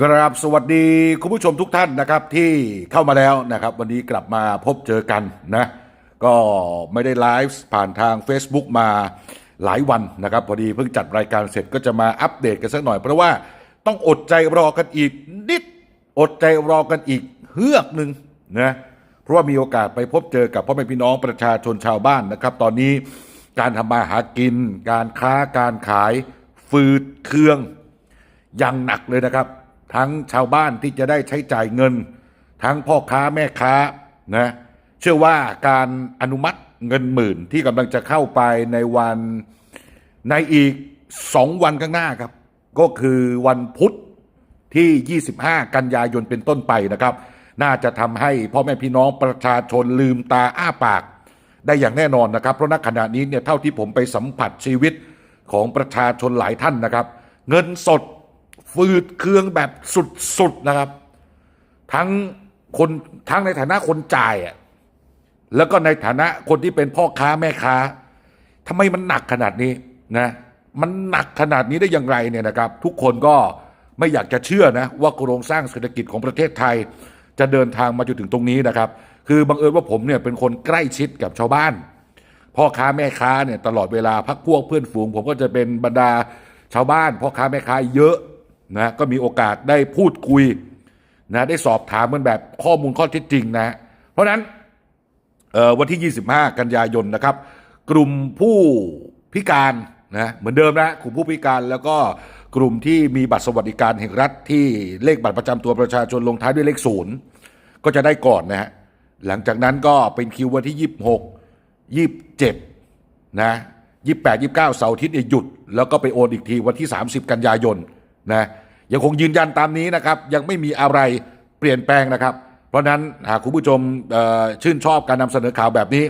กราบสวัสดีคุณผู้ชมทุกท่านนะครับที่เข้ามาแล้วนะครับ วันนี้กลับมาพบเจอกันนะ ก็ไม่ได้ไลฟ์ผ่านทาง Facebook มาหลายวันนะครับ พอดีเพิ่งจัดรายการเสร็จก็จะมาอัปเดตกันสักหน่อย เพราะว่าต้องอดใจรอกันอีกนิด อดใจรอกันอีกเฮือกหนึ่งนะเพราะว่ามีโอกาสไปพบเจอกับพ่อแม่พี่น้องประชาชนชาวบ้านนะครับ ตอนนี้การทำมาหากิน การค้าการขาย ฟืดเครื่องอย่างหนักเลยนะครับ ทั้งชาวบ้านที่จะได้ใช้จ่ายเงิน ทั้งพ่อค้าแม่ค้านะเชื่อว่าการอนุมัติเงินหมื่นที่กำลังจะเข้าไปในวันในอีกสองวันข้างหน้าครับ ก็คือวันพุธที่ 25 กันยายนเป็นต้นไปนะครับ น่าจะทำให้พ่อแม่พี่น้องประชาชนลืมตาอ้าปาก ได้อย่างแน่นอนนะครับ เพราะณขณะนี้เนี่ยเท่าที่ผมไปสัมผัสชีวิตของประชาชนหลายท่านนะครับ เงินสด ฟืดเคืองแบบสุดๆนะครับ ทั้งคนทั้งในฐานะคนจ่ายอะแล้วก็ในฐานะคนที่เป็นพ่อค้าแม่ค้าทำไมมันหนักขนาดนี้นะมันหนักขนาดนี้ได้อย่างไรเนี่ยนะครับ ทุกคนก็ไม่อยากจะเชื่อนะว่าโครงสร้างเศรษฐกิจของประเทศไทย จะเดินทางมาจนถึงตรงนี้นะครับ คือบังเอิญว่าผมเนี่ยเป็นคนใกล้ชิดกับชาวบ้าน พ่อค้าแม่ค้าเนี่ยตลอดเวลาพักพวกเพื่อนฝูง ผมก็จะเป็นบรรดาชาวบ้านพ่อค้าแม่ค้าเยอะ นะก็มีโอกาสได้พูดคุยนะได้สอบถามกันแบบข้อมูลข้อเท็จจริงนะ เพราะนั้นวันที่ 25 กันยายนนะครับ กลุ่มผู้พิการนะเหมือนเดิมนะกลุ่มผู้พิการแล้วก็กลุ่มที่มีบัตรสวัสดิการแห่งรัฐที่เลขบัตรประจำตัวประชาชนลงท้ายด้วยเลขศูนย์ก็จะได้ก่อนนะฮะหลังจากนั้นก็เป็นคิววันที่ 26ยี่สิบเจ็ดนะยี่แปดยี่เก้าเสาร์อาทิตย์หยุด แล้วก็ไปโอนอีกทีวันที่ 30 กันยายนนะ ยังคงยืนยันตามนี้นะครับ ยังไม่มีอะไรเปลี่ยนแปลงนะครับ เพราะนั้นหากคุณผู้ชมชื่นชอบการนำเสนอข่าวแบบนี้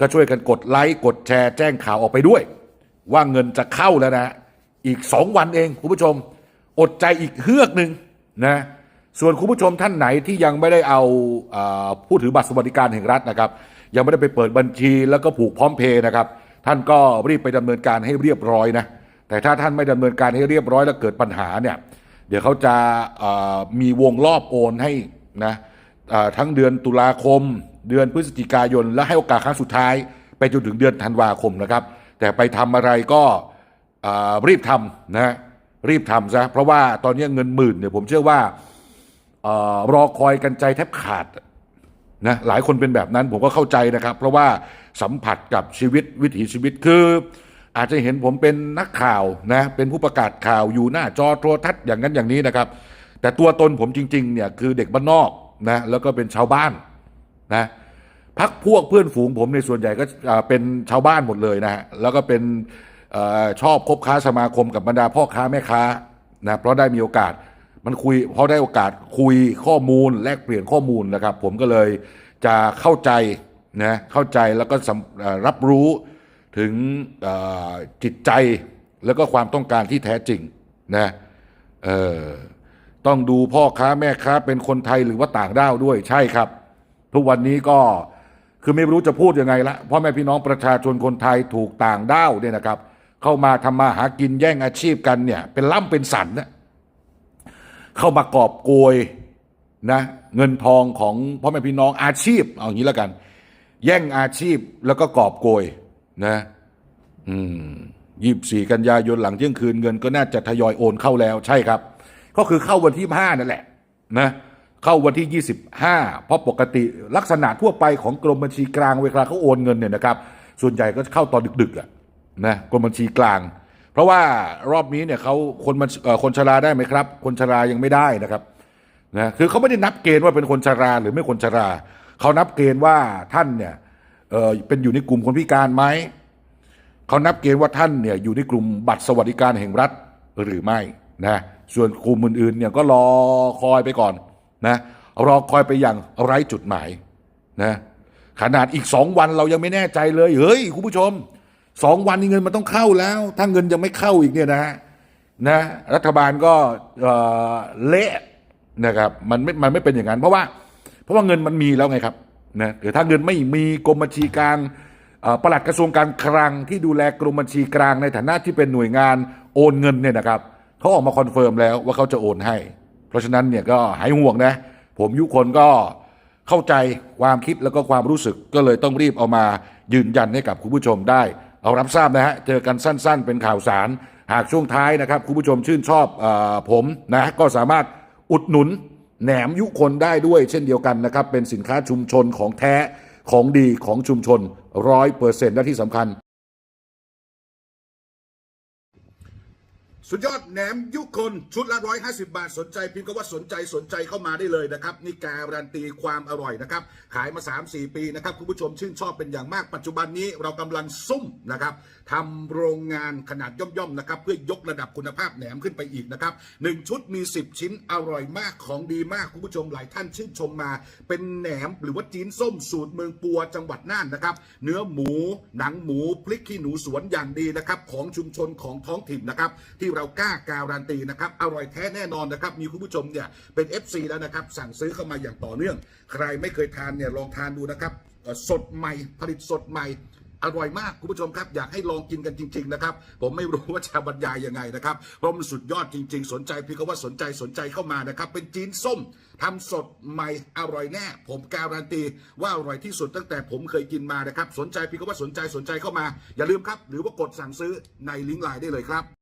ก็ช่วยกันกดไลค์กดแชร์แจ้งข่าวออกไปด้วย ว่าเงินจะเข้าแล้วนะอีก 2 วันเองคุณผู้ชม อดใจอีกเฮือกหนึ่งนะส่วนคุณผู้ชมท่านไหนที่ยังไม่ได้เอาออผู้ถือบัตรสวัสดิการแห่งรัฐนะครับ ยังไม่ได้ไปเปิดบัญชีแล้วก็ผูกพร้อมเพย์นะครับ ท่านก็รีบไปดำเนินการให้เรียบร้อยนะแต่ถ้าท่านไม่ดำเนินการให้เรียบร้อยแล้วเกิดปัญหาเนี่ย เดี๋ยวเขาจะมีวงรอบโอนให้นะทั้งเดือนตุลาคม เดือนพฤศจิกายน และให้โอกาสครั้งสุดท้าย ไปจนถึงเดือนธันวาคมนะครับ แต่ไปทำอะไรก็รีบทำนะรีบทำซะเพราะว่าตอนนี้เงินหมื่นเนี่ยผมเชื่อว่าออรอคอยกันใจแทบขาดนะหลายคนเป็นแบบนั้นผมก็เข้าใจนะครับ เพราะว่าสัมผัสกับชีวิตวิถีชีวิตคือ อาจจะเห็นผมเป็นนักข่าวนะเป็นผู้ประกาศข่าวอยู่หน้าจอโทรทัศน์อย่างนั้นอย่างนี้นะครับ แต่ตัวตนผมจริงๆเนี่ยคือเด็กบ้านนอกนะแล้วก็เป็นชาวบ้านนะพักพวกเพื่อนฝูงผมในส่วนใหญ่ก็เป็นชาวบ้านหมดเลยนะฮะแล้วก็เป็นอชอบคบค้าสมาคมกับบรรดาพ่อค้าแม่ค้านะเพราะได้มีโอกาสมันคุยเพราะได้โอกาสคุยข้อมูลแลกเปลี่ยนข้อมูลนะครับ ผมก็เลยจะเข้าใจนะเข้าใจแล้วก็รับรู้ ถึงจิตใจแล้วก็ความต้องการที่แท้จริงนะต้องดูพ่อค้าแม่ค้าเป็นคนไทยหรือว่าต่างด้าวด้วยใช่ครับ ทุกวันนี้ก็คือไม่รู้จะพูดยังไงละพ่อแม่พี่น้องประชาชนคนไทยถูกต่างด้าวเนี่ยนะครับ เข้ามาทำมาหากินแย่งอาชีพกันเนี่ยเป็นล่ำเป็นสันนะเข้ามากอบโกยนะเงินทองของพ่อแม่พี่น้องอาชีพเอาอย่างนี้แล้วกัน แย่งอาชีพแล้วก็กอบโกย นะอืมยี่สี่กันยายนหลังเที่ยงคืนเงินก็น่าจะทยอยโอนเข้าแล้วใช่ครับ ก็คือเข้าวันที่ห้านั่นแหละนะเข้าวันที่ 25 เพราะปกติลักษณะทั่วไปของกรมบัญชีกลางเวลาเขาโอนเงินเนี่ยนะครับ ส่วนใหญ่ก็เข้าตอนดึกๆอะนะกรมบัญชีกลาง เพราะว่ารอบนี้เนี่ยเขาคนมันคนชราได้ไหมครับ คนชรายังไม่ได้นะครับนะคือเขาไม่ได้นับเกณฑ์ว่าเป็นคนชราหรือไม่คนชรา เขานับเกณฑ์ว่าท่านเนี่ย เออเป็นอยู่ในกลุ่มคนพิการไหมเขานับเกณฑ์ว่าท่านเนี่ยอยู่ในกลุ่มบัตรสวัสดิการแห่งรัฐหรือไม่นะส่วนกลุ่มอื่นๆเนี่ยก็รอคอยไปก่อนนะรอคอยไปอย่างไร้จุดหมายนะขนาดอีกสองวันเรายังไม่แน่ใจเลยเฮ้ยคุณผู้ชมสองวันนี้เงินมันต้องเข้าแล้ว ถ้าเงินยังไม่เข้าอีกเนี่ยนะฮะนะรัฐบาลก็เเละนะครับมันไม่มันไม่เป็นอย่างนั้น เพราะว่า เพราะว่าเงินมันมีแล้วไงครับ นะหรือถ้าเงินไม่มีกรมบัญชีกลางเอ่อปลัดกระทรวงการคลังที่ดูแลกรมบัญชีกลางในฐานะที่เป็นหน่วยงานโอนเงินเนี่ยนะครับเขาออกมาคอนเฟิร์มแล้วว่าเขาจะโอนให้ เพราะฉะนั้นเนี่ยก็หายห่วงนะผมยุคนก็เข้าใจความคิดแล้วก็ความรู้สึกก็เลยต้องรีบเอามายืนยันให้กับคุณผู้ชมได้ เอารับทราบนะฮะเจอกันสั้น ๆ เป็นข่าวสาร หากช่วงท้ายนะครับคุณผู้ชมชื่นชอบอผมนะก็สามารถอุดหนุน แหนมยุคนได้ด้วยเช่นเดียวกันนะครับ เป็นสินค้าชุมชนของแท้ของดีของชุมชนร้อยเปอร์เซ็นต์และที่สำคัญ สุดยอดแหนมยุคนชุดละ 150 บาทสนใจพิมพ์ก็ว่าสนใจสนใจเข้ามาได้เลยนะครับ นี่การันตีความอร่อยนะครับ ขายมา 3-4 ปีนะครับ คุณผู้ชมชื่นชอบเป็นอย่างมาก ปัจจุบันนี้เรากำลังซุ่มนะครับทำโรงงานขนาดย่อมๆนะครับ เพื่อยกระดับคุณภาพแหนมขึ้นไปอีกนะครับหนึ่งชุดมี 10 ชิ้นอร่อยมากของดีมาก คุณผู้ชมหลายท่านชื่นชมมา เป็นแหนมหรือว่าจีนส้มสูตรเมืองปัวจังหวัดน่านนะครับเนื้อหมู หนังหมูพริกขี้หนูสวนอย่างดีนะครับของชุมชนของท้องถิ่นนะครับที่เรากล้าการันตีนะครับอร่อยแท้แน่นอนนะครับมีคุณผู้ชมเนี่ยเป็น FC แล้วนะครับสั่งซื้อเข้ามาอย่างต่อเนื่อง ใครไม่เคยทานเนี่ยลองทานดูนะครับสดใหม่ผลิตสดใหม่อร่อยมากคุณผู้ชมครับ อยากให้ลองกินกันจริง ๆ นะครับ ผมไม่รู้ว่าจะบรรยายยังไงนะครับเพราะมันสุดยอดจริง ๆ สนใจพี่ก็ว่าสนใจสนใจเข้ามานะครับ เป็นจีนส้มทำสดใหม่อร่อยแน่ ผมการันตีว่าอร่อยที่สุดตั้งแต่ผมเคยกินมานะครับ สนใจพี่ก็ว่าสนใจสนใจเข้ามา อย่าลืมครับ หรือว่ากดสั่งซื้อในลิงก์ไลน์ได้เลยครับ